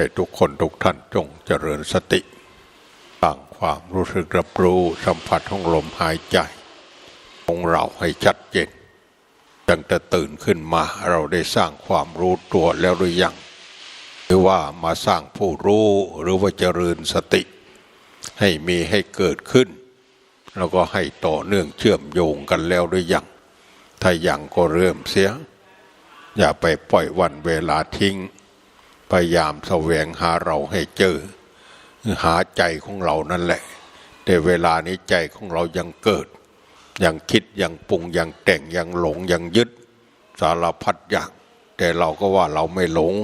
ให้ทุกคนทุกท่านจงเจริญสติตั้งความรู้สึกรับรู้สัมผัสของลมหายใจของเราให้ชัดเจนตั้งแต่ตื่นขึ้นมาเราได้สร้างความรู้ตัวแล้วหรือยัง หรือว่ามาสร้างผู้รู้หรือว่าเจริญสติ ให้มีให้เกิดขึ้น แล้วก็ให้ต่อเนื่องเชื่อมโยงกันแล้วหรือยัง ถ้ายังก็เริ่มเสีย อย่าไปปล่อยวันเวลาทิ้ง พยายามแสวงหาเราให้เจอ หาใจของเรานั่นแหละ แต่เวลานี้ใจของเรายังเกิด ยังคิดยังปรุงยังแต่งยังหลงยังยึด สารพัดอย่างแต่เราก็ว่าเราไม่หลง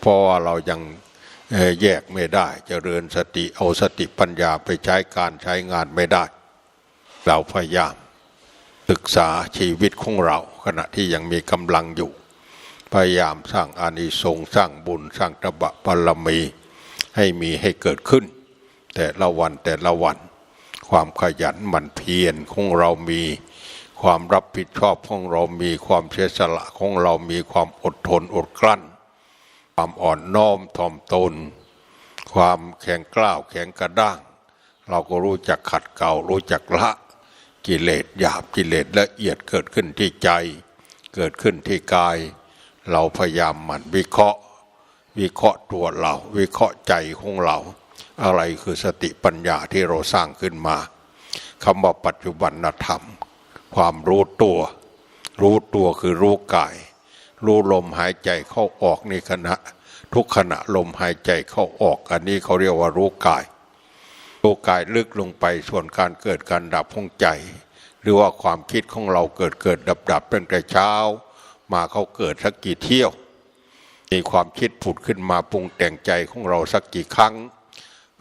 เพราะว่าเรายังแยกไม่ได้เจริญสติเอาสติปัญญาไปใช้การใช้งานไม่ได้ เราพยายามศึกษาชีวิตของเราขณะที่ยังมีกำลังอยู่ พยายามสร้างอานิสงส์สร้างบุญสร้างตบะบารมี ให้มีให้เกิดขึ้น แต่ละวันแต่ละวัน ความขยันหมั่นเพียรของเรามี ความรับผิดชอบของเรามีความเสียสละของเรามีความอดทนอดกลั้น ความอ่อนน้อมถ่อมตน ความแข็งกล้าวแข็งกระด้าง เราก็รู้จักขัดเกลารู้จักละกิเลสหยาบกิเลสละเอียดเกิดขึ้นที่ใจ เกิดขึ้นที่กาย เราพยายามมันวิเคราะห์ วิเคราะห์ตัวเรา วิเคราะห์ใจของเรา อะไรคือสติปัญญาที่เราสร้างขึ้นมาคำว่าปัจจุบันธรรม ความรู้ตัว รู้ตัวคือรู้กาย รู้ลมหายใจเข้าออกในขณะ ทุกขณะลมหายใจเข้าออก อันนี้เขาเรียกว่ารู้กาย รู้กายลึกลงไปส่วนการเกิดการดับของใจ หรือว่าความคิดของเราเกิดเกิดดับดับตั้งแต่เช้า มาเขาเกิดสักกี่เที่ยว มีความคิดผุดขึ้นมาปรุงแต่งใจของเราสักกี่ครั้ง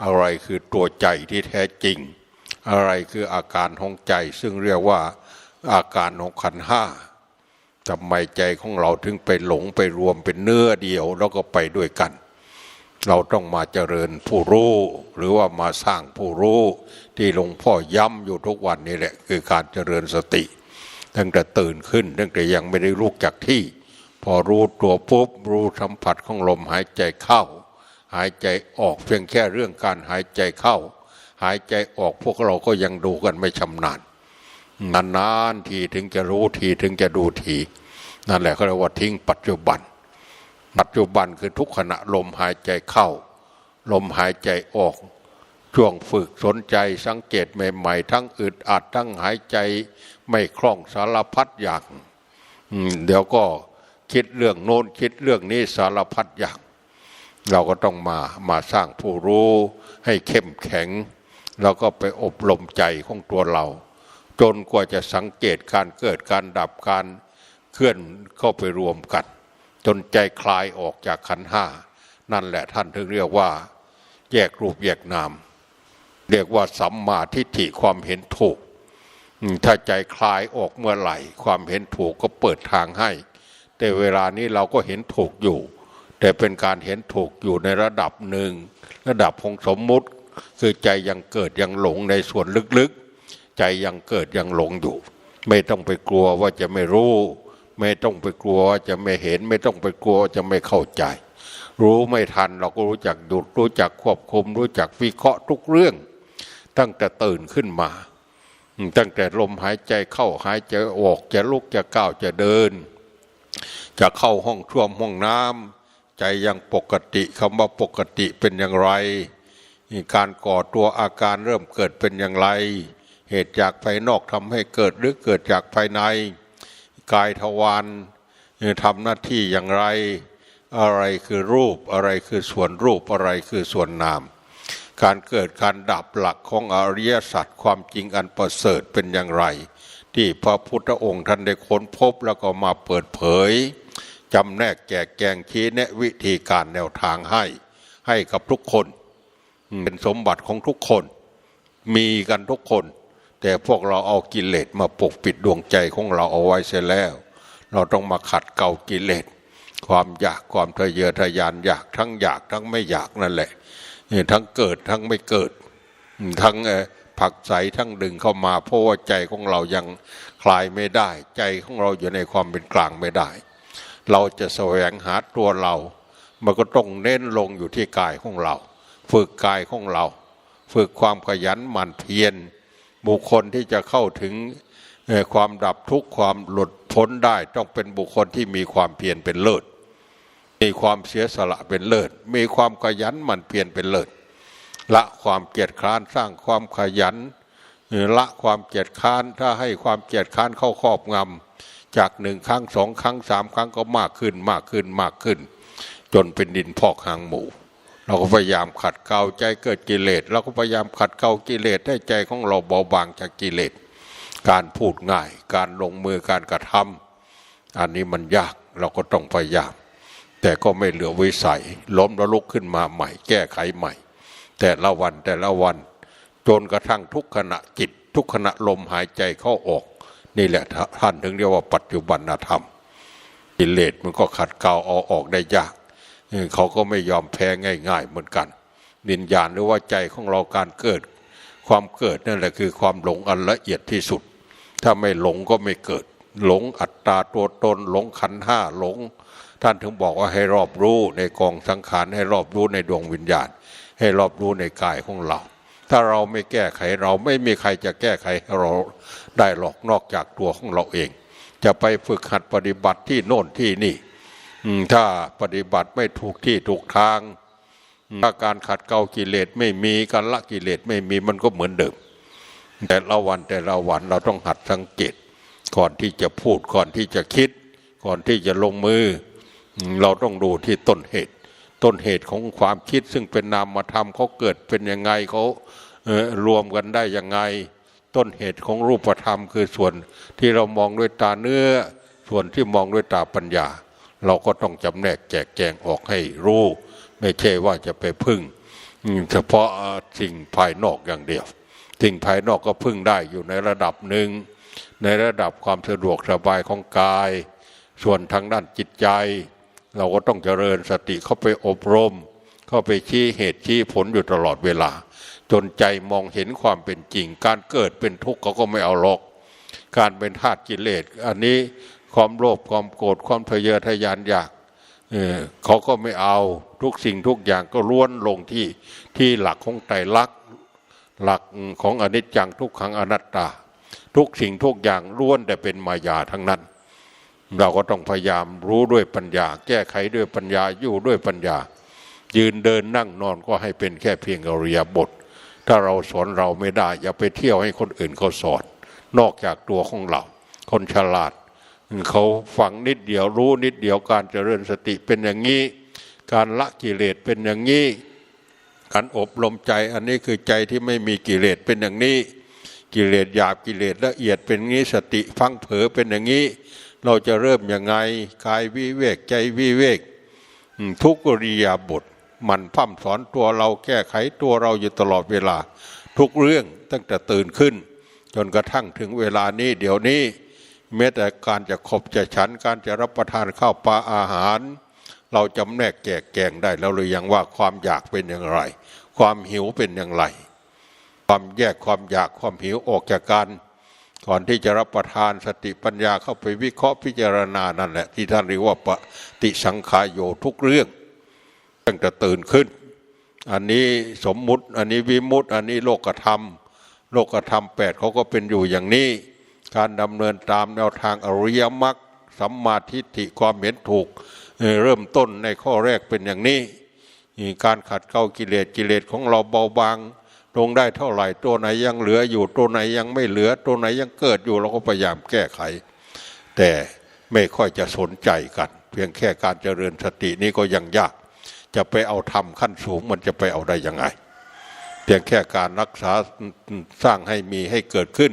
อะไรคือตัวใจที่แท้จริง อะไรคืออาการของใจ ซึ่งเรียกว่าอาการของขันห้าทำไมใจของเราถึงไปหลงไปรวมเป็นเนื้อเดียวแล้วก็ไปด้วยกัน เราต้องมาเจริญผู้รู้หรือว่ามาสร้างผู้รู้ที่หลวงพ่อย้ำอยู่ทุกวันนี่แหละ คือการเจริญสติ ตั้งแต่ตื่นขึ้นตั้งแต่ยังไม่ได้ลุกจากที่ พอรู้ตัวปุ๊บรู้สัมผัสของลมหายใจเข้า หายใจออกเพียงแค่เรื่องการหายใจเข้า หายใจออกพวกเราก็ยังดูกันไม่ชำนาญนานๆทีถึงจะรู้ทีถึงจะดูที นั่นแหละเขาเรียกว่าทิ้งปัจจุบัน ปัจจุบันคือทุกขณะลมหายใจเข้า ลมหายใจออกช่วงฝึกสนใจสังเกตใหม่ ๆ ทั้งอึดอัดทั้งหายใจ ไม่คล่องสารพัดอย่างเดี๋ยวก็คิดเรื่องโน้นคิดเรื่องนี้สารพัดอย่าง เราก็ต้องมามาสร้างผู้รู้ให้เข้มแข็ง แล้วก็ไปอบรมใจของตัวเรา จนกว่าจะสังเกตการเกิดการดับการเคลื่อนเข้าไปรวมกัน จนใจคลายออกจากขันห้า นั่นแหละท่านถึงเรียกว่า แยกรูปแยกนาม เรียกว่าสัมมาทิฏฐิความเห็นถูก ถ้าใจคลายออกเมื่อไหร่ ความเห็นถูกก็เปิดทางให้ แต่เวลานี้เราก็เห็นถูกอยู่ แต่เป็นการเห็นถูกอยู่ในระดับหนึ่ง ระดับของสมมุติ คือใจยังเกิดยังหลงในส่วนลึกๆ ใจยังเกิดยังหลงอยู่ ไม่ต้องไปกลัวว่าจะไม่รู้ ไม่ต้องไปกลัวว่าจะไม่เห็น ไม่ต้องไปกลัวว่าจะไม่เข้าใจ รู้ไม่ทันเราก็รู้จักหยุดรู้จักควบคุม รู้จักวิเคราะห์ทุกเรื่อง ตั้งแต่ตื่นขึ้นมา ตั้งแต่ลมหายใจเข้าหายใจออกจะลุกจะก้าวจะเดิน จะเข้าห้องท่วมห้องน้ำใจยังปกติคำว่าปกติเป็นอย่างไร การก่อตัวอาการเริ่มเกิดเป็นอย่างไร เหตุจากภายนอกทำให้เกิดหรือเกิดจากภายใน กายทวารทำหน้าที่อย่างไร อะไรคือรูปอะไรคือส่วนรูปอะไรคือส่วนนาม การเกิดการดับหลักของอริยสัจความจริงอันประเสริฐเป็นอย่างไร ที่พระพุทธองค์ท่านได้ค้นพบแล้วก็มาเปิดเผยจำแนกแจกแจงชี้แนะวิธีการแนวทางให้ ให้กับทุกคน เป็นสมบัติของทุกคน มีกันทุกคน แต่พวกเราเอากิเลสมาปกปิดดวงใจของเราเอาไว้เสียแล้ว เราต้องมาขัดเกลากิเลสความอยากความทะเยอทะยานอยากทั้งอยากทั้งไม่อยากนั่นแหละ ทั้งเกิดทั้งไม่เกิด ทั้งผักใสทั้งดึงเข้ามา เพราะว่าใจของเรายังคลายไม่ได้ ใจของเราอยู่ในความเป็นกลางไม่ได้ เราจะแสวงหาตัวเรา มันก็ต้องเน้นลงอยู่ที่กายของเรา ฝึกกายของเรา ฝึกความขยันหมั่นเพียรบุคคลที่จะเข้าถึงความดับทุกข์ความหลุดพ้นได้ ต้องเป็นบุคคลที่มีความเพียรเป็นเลิศ มีความเสียสละเป็นเลิศ มีความขยันหมั่นเพียรเป็นเลิศ ละความเกียจคร้านสร้างความขยัน ละความเกียจคร้านถ้าให้ความเกียจคร้านเข้าครอบงำจากหนึ่งครั้งสองครั้งสามครั้งก็มากขึ้นมากขึ้นมากขึ้น จนเป็นดินพอกหางหมูเราก็พยายามขัดเกลาใจเกิดกิเลสเราก็พยายามขัดเกลากิเลสให้ใจของเราเบาบางจากกิเลส การพูดง่าย การลงมือการกระทำอันนี้มันยากเราก็ต้องพยายาม แต่ก็ไม่เหลือวิสัย ล้มแล้วลุกขึ้นมาใหม่ แก้ไขใหม่ แต่ละวันแต่ละวัน จนกระทั่งทุกขณะจิต ทุกขณะลมหายใจเข้าออก นี่แหละท่านถึงเรียกว่าปัจจุบันธรรมกิเลสมันก็ขัดเกลาเอาออกได้ยากเขาก็ไม่ยอมแพ้ง่าย ๆ เหมือนกันวิญญาณหรือว่าใจของเราการเกิด ความเกิดนั่นแหละคือความหลงอันละเอียดที่สุด ถ้าไม่หลงก็ไม่เกิด หลงอัตตาตัวตน หลงขันห้าหลง ท่านถึงบอกว่าให้รอบรู้ในกองสังขารให้รอบรู้ในดวงวิญญาณ ให้รอบรู้ในกายของเรา ถ้าเราไม่แก้ไขเราไม่มีใครจะแก้ไขเราได้หรอกนอกจากตัวของเราเอง จะไปฝึกหัดปฏิบัติที่โน่นที่นี่ถ้าปฏิบัติไม่ถูกที่ถูกทางถ้าการขัดเกลากิเลสไม่มีการละกิเลสไม่มีมันก็เหมือนเดิม แต่ละวันแต่ละวันเราต้องหัดสังเกตก่อนที่จะพูดก่อนที่จะคิด ก่อนที่จะลงมือ เราต้องดูที่ต้นเหตุ ต้นเหตุของความคิดซึ่งเป็นนามธรรมเขาเกิดเป็นยังไงเขารวมกันได้ยังไง ต้นเหตุของรูปธรรม คือส่วนที่เรามองด้วยตาเนื้อ ส่วนที่มองด้วยตาปัญญา เราก็ต้องจำแนกแจกแจงออกให้รู้ ไม่ใช่ว่าจะไปพึ่งเฉพาะสิ่งภายนอกอย่างเดียว สิ่งภายนอกก็พึ่งได้อยู่ในระดับหนึ่ง ในระดับความสะดวกสบายของกาย ส่วนทางด้านจิตใจ เราก็ต้องเจริญสติเข้าไปอบรม เข้าไปชี้เหตุชี้ผลอยู่ตลอดเวลา จนใจมองเห็นความเป็นจริง การเกิดเป็นทุกข์เขาก็ไม่เอาหรอกการเป็นธาตุกิเลส อันนี้ความโลภความโกรธความทะเยอทะยานอยากเออเขาก็ไม่เอาทุกสิ่งทุกอย่างก็ล้วนลงที่ที่หลักของไตรลักษณ์หลักของอนิจจังทุกขังอนัตตา ทุกสิ่งทุกอย่างล้วนแต่เป็นมายาทั้งนั้น เราก็ต้องพยายามรู้ด้วยปัญญา แก้ไขด้วยปัญญาอยู่ด้วยปัญญา ยืนเดินนั่งนอนก็ให้เป็นแค่เพียงอริยบท ถ้าเราสอนเราไม่ได้ อย่าไปเที่ยวให้คนอื่นเขาสอนนอกจากตัวของเรา คนฉลาดเขาฟังนิดเดียวรู้นิดเดียวการเจริญสติเป็นอย่างนี้ การละกิเลสเป็นอย่างนี้การอบรมใจอันนี้คือใจที่ไม่มีกิเลสเป็นอย่างนี้ กิเลสหยาบกิเลสละเอียดเป็นอย่างนี้สติฟังเผลอเป็นอย่างนี้ เราจะเริ่มยังไงกายวิเวกใจวิเวก ทุกอริยาบทมันพร่ำสอนตัวเราแก้ไขตัวเราอยู่ตลอดเวลา ทุกเรื่องตั้งแต่ตื่นขึ้น จนกระทั่งถึงเวลานี้เดี๋ยวนี้แม้แต่การจะขบจะฉันการจะรับประทานข้าวปลาอาหาร เราจำแนกแจกแกงได้แล้วหรือยังว่าความอยากเป็นอย่างไร ความหิวเป็นอย่างไร ความแยกความอยากความหิวออกจากกัน ก่อนที่จะรับประทานสติปัญญาเข้าไปวิเคราะห์พิจารณานั่นแหละที่ท่านเรียกว่าปฏิสังขายโยทุกเรื่องตั้งแต่ตื่นขึ้น อันนี้สมมุติอันนี้วิมุตติอันนี้โลกธรรม โลกธรรมแปดเขาก็เป็นอยู่อย่างนี้ การดำเนินตามแนวทางอริยมรรคสัมมาทิฏฐิความเห็นถูก เริ่มต้นในข้อแรกเป็นอย่างนี้ การขัดเกลากิเลสกิเลสของเราเบาบาง ลงได้เท่าไหร่ ตัวไหนยังเหลืออยู่ ตัวไหนยังไม่เหลือ ตัวไหนยังเกิดอยู่เราก็พยายามแก้ไข แต่ไม่ค่อยจะสนใจกัน เพียงแค่การเจริญสตินี้ก็ยังยาก จะไปเอาธรรมขั้นสูงมันจะไปเอาได้ยังไง เพียงแค่การรักษาสร้างให้มีให้เกิดขึ้น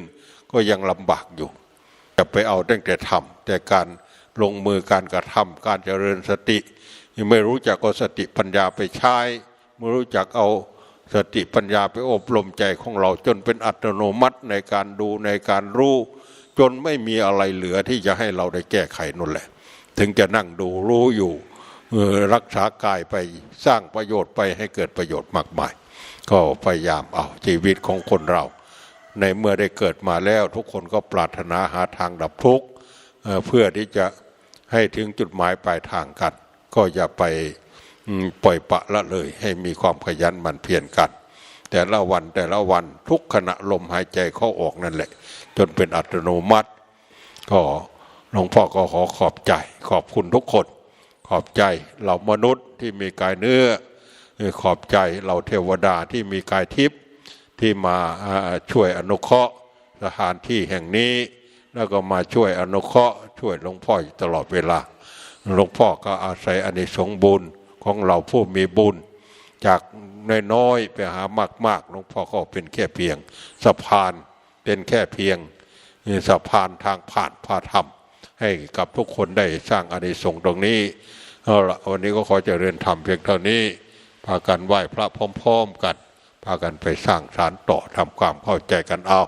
ก็ยังลำบากอยู่ จะไปเอาตั้งแต่ทำแต่การลงมือการกระทำการเจริญสติยังไม่รู้จักเอาสติปัญญาไปใช้ไม่รู้จักเอา สติปัญญาไปอบรมใจของเราจนเป็นอัตโนมัติในการดูในการรู้ จนไม่มีอะไรเหลือที่จะให้เราได้แก้ไขนั่นแหละ ถึงจะนั่งดูรู้อยู่รักษากายไปสร้างประโยชน์ไปให้เกิดประโยชน์มากมาย ก็พยายามเอาชีวิตของคนเรา ในเมื่อได้เกิดมาแล้วทุกคนก็ปรารถนาหาทางดับทุกข์เพื่อที่จะให้ถึงจุดหมายปลายทางกัน ก็อย่าไป ปล่อยปะละเลย ให้มีความขยันหมันเพียรกัน แต่ละวันแต่ละวันทุกขณะลมหายใจเข้าออกนั่นแหละ จนเป็นอัตโนมัติ ก็หลวงพ่อก็ขอขอบใจ ขอบคุณทุกคน ขอบใจเรามนุษย์ที่มีกายเนื้อ ขอบใจเราเทวดาที่มีกายทิพย์ที่มาช่วยอนุเคราะห์สถานที่แห่งนี้ แล้วก็มาช่วยอนุเคราะห์ช่วยหลวงพ่อตลอดเวลาหลวงพ่อก็อาศัยอานิสงส์บุญ ของเราผู้มีบุญ จากน้อยๆไปหามากๆหลวงพ่อก็เป็นแค่เพียงสะพานเป็นแค่เพียงสะพานทางผ่านพาธรรม ให้กับทุกคนได้สร้างอานิสงส์ตรงนี้เอาละวันนี้ก็ขอเจริญธรรมเพียงเท่านี้ พากันไหว้พระพร้อม ๆ กัน พากันไปสร้างสารต่อทำความเข้าใจกันเอา